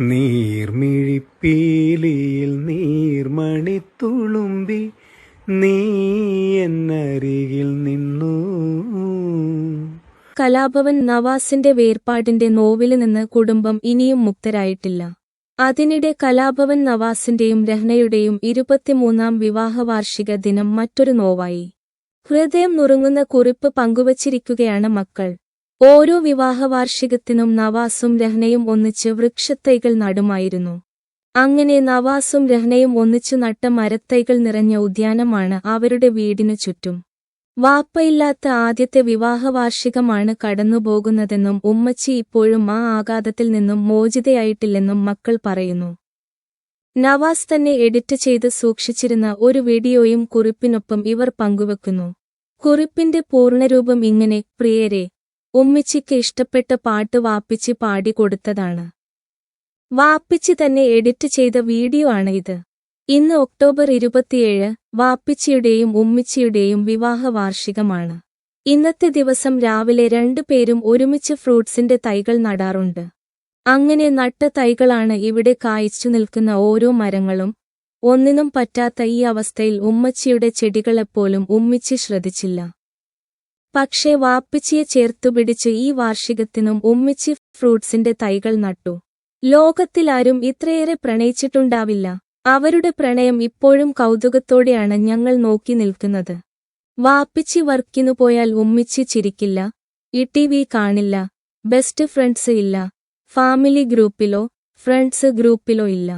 നീർമിഴിപ്പീലിയിൽ നീർമണി തുളുമ്പി നീ എന്നരികിൽ നിന്നു. കലാഭവൻ നവാസിന്റെ വേർപാടിന്റെ നോവലിൽ നിന്ന് കുടുംബം ഇനിയും മുക്തരായിട്ടില്ല. അതിനിടെ കലാഭവൻ നവാസിന്റെയും രഹ്നയുടെയും ഇരുപത്തിമൂന്നാം വിവാഹവാർഷിക ദിനം മറ്റൊരു നോവായി. ഹൃദയം നുറുങ്ങുന്ന കുറിപ്പ് പങ്കുവച്ചിരിക്കുകയാണ് മക്കൾ. ഓരോ വിവാഹവാർഷികത്തിനും നവാസും രഹ്നയും ഒന്നിച്ച് വൃക്ഷത്തൈകൾ നടുമായിരുന്നു. അങ്ങനെ നവാസും രഹ്നയും ഒന്നിച്ചു നട്ട മരത്തൈകൾ നിറഞ്ഞ ഉദ്യാനമാണ് അവരുടെ വീടിനു ചുറ്റും. വാപ്പയില്ലാത്ത ആദ്യത്തെ വിവാഹവാർഷികമാണ് കടന്നുപോകുന്നതെന്നും ഉമ്മച്ചി ഇപ്പോഴും ആ ആഘാതത്തിൽ നിന്നും മോചിതയായിട്ടില്ലെന്നും മക്കൾ പറയുന്നു. നവാസ് തന്നെ എഡിറ്റ് ചെയ്ത് സൂക്ഷിച്ചിരുന്ന ഒരു വീഡിയോയും കുറിപ്പിനൊപ്പം ഇവർ പങ്കുവെക്കുന്നു. കുറിപ്പിന്റെ പൂർണരൂപം ഇങ്ങനെ പ്രിയരെ ഉമ്മിച്ചിക്ക് ഇഷ്ടപ്പെട്ട പാട്ട് വാപ്പിച്ചി പാടിക്കൊടുത്തതാണ്. വാപ്പിച്ചി തന്നെ എഡിറ്റ് ചെയ്ത വീഡിയോ ആണ് ഇത് ഇന്ന് ഒക്ടോബർ ഇരുപത്തിയേഴ് വാപ്പിച്ചിയുടെയും ഉമ്മിച്ചിയുടെയും വിവാഹ വാർഷികമാണ് ഇന്നത്തെ ദിവസം രാവിലെ രണ്ടുപേരും ഒരുമിച്ച് ഫ്രൂട്ട്സിന്റെ തൈകൾ നടാറുണ്ട്. അങ്ങനെ നട്ട തൈകളാണ് ഇവിടെ കായ്ച്ചു നിൽക്കുന്ന ഓരോ മരങ്ങളും ഒന്നിനും പറ്റാത്ത ഈ അവസ്ഥയിൽ ഉമ്മച്ചിയുടെ ചെടികളെപ്പോലും ഉമ്മിച്ചി ശ്രദ്ധിച്ചില്ല. പക്ഷേ വാപ്പിച്ചിയെ ചേർത്തുപിടിച്ച് ഈ വാർഷികത്തിനും ഉമ്മിച്ചി ഫ്രൂട്ട്സിന്റെ തൈകൾ നട്ടു. ലോകത്തിലാരും ഇത്രയേറെ പ്രണയിച്ചിട്ടുണ്ടാവില്ല. അവരുടെ പ്രണയം ഇപ്പോഴും കൗതുകത്തോടെയാണ് ഞങ്ങൾ നോക്കി നിൽക്കുന്നത്. വാപ്പിച്ചി വർക്കിനു പോയാൽ ഉമ്മിച്ചി ചിരിക്കില്ല ഇ ടി വി കാണില്ല ബെസ്റ്റ് ഫ്രണ്ട്സ് ഇല്ല ഫാമിലി ഗ്രൂപ്പിലോ ഫ്രണ്ട്സ് ഗ്രൂപ്പിലോ ഇല്ല.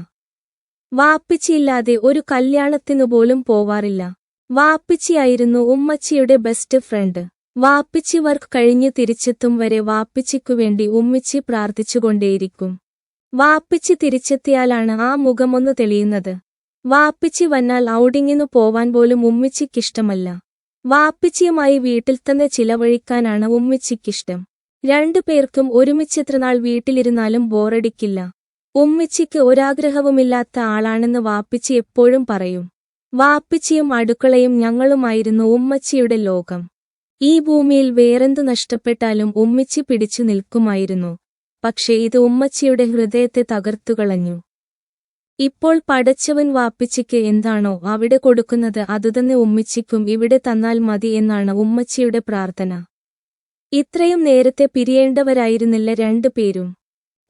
വാപ്പിച്ചിയില്ലാതെ ഒരു കല്യാണത്തിനു പോലും പോവാറില്ല. വാപ്പിച്ചിയായിരുന്നു ഉമ്മച്ചിയുടെ ബെസ്റ്റ് ഫ്രണ്ട്. വാപ്പിച്ചി വർക്ക് കഴിഞ്ഞ് തിരിച്ചെത്തും വരെ വാപ്പിച്ചിക്കുവേണ്ടി ഉമ്മിച്ചി പ്രാർത്ഥിച്ചുകൊണ്ടേയിരിക്കും. വാപ്പിച്ചി തിരിച്ചെത്തിയാലാണ് ആ മുഖമൊന്ന് തെളിയുന്നത്. വാപ്പിച്ചി വന്നാൽ ഔട്ടിങ്ങിനു പോവാൻ പോലും ഉമ്മിച്ചിക്കിഷ്ടമല്ല. വാപ്പിച്ചിയുമായി വീട്ടിൽ തന്നെ ചിലവഴിക്കാനാണ് ഉമ്മിച്ചിക്കിഷ്ടം. രണ്ടു പേർക്കും ഒരുമിച്ചെത്ര നാൾ വീട്ടിലിരുന്നാലും ബോറടിക്കില്ല. ഉമ്മിച്ചിക്ക് ഒരാഗ്രഹവുമില്ലാത്ത ആളാണെന്ന് വാപ്പിച്ചി എപ്പോഴും പറയും. വാപ്പിച്ചിയും അടുക്കളയും ഞങ്ങളുമായിരുന്നു ഉമ്മച്ചിയുടെ ലോകം. ഈ ഭൂമിയിൽ വേറെന്തു നഷ്ടപ്പെട്ടാലും ഉമ്മച്ചി പിടിച്ചു നിൽക്കുമായിരുന്നു. പക്ഷേ ഇത് ഉമ്മച്ചിയുടെ ഹൃദയത്തെ തകർത്തുകളഞ്ഞു. ഇപ്പോൾ പടച്ചവൻ വാപ്പിച്ചിക്ക് എന്താണോ അവിടെ കൊടുക്കുന്നത് അതുതന്നെ ഉമ്മിച്ചിക്കും ഇവിടെ തന്നാൽ മതി എന്നാണ് ഉമ്മച്ചിയുടെ പ്രാർത്ഥന. ഇത്രയും നേരത്തെ പിരിയേണ്ടവരായിരുന്നില്ല രണ്ടു പേരും.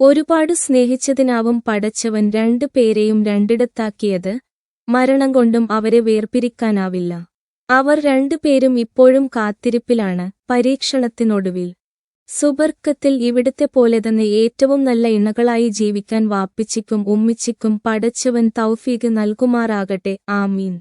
ഒരുപാട് സ്നേഹിച്ചതിനാവും പടച്ചവൻ രണ്ടു പേരെയും രണ്ടിടത്താക്കിയത്. മരണം കൊണ്ടും അവരെ വേർപിരിക്കാനാവില്ല. അവർ രണ്ടുപേരും ഇപ്പോഴും കാത്തിരിപ്പിലാണ് പരീക്ഷണത്തിനൊടുവിൽ. സുബർക്കത്തിൽ ഇവിടുത്തെ പോലെ തന്നെ ഏറ്റവും നല്ല ഇണകളായി ജീവിക്കാൻ വാപ്പിച്ചിക്കും ഉമ്മിച്ചിക്കും പടച്ചവൻ തൗഫീഖ് നൽകുമാറാകട്ടെ ആമീൻ.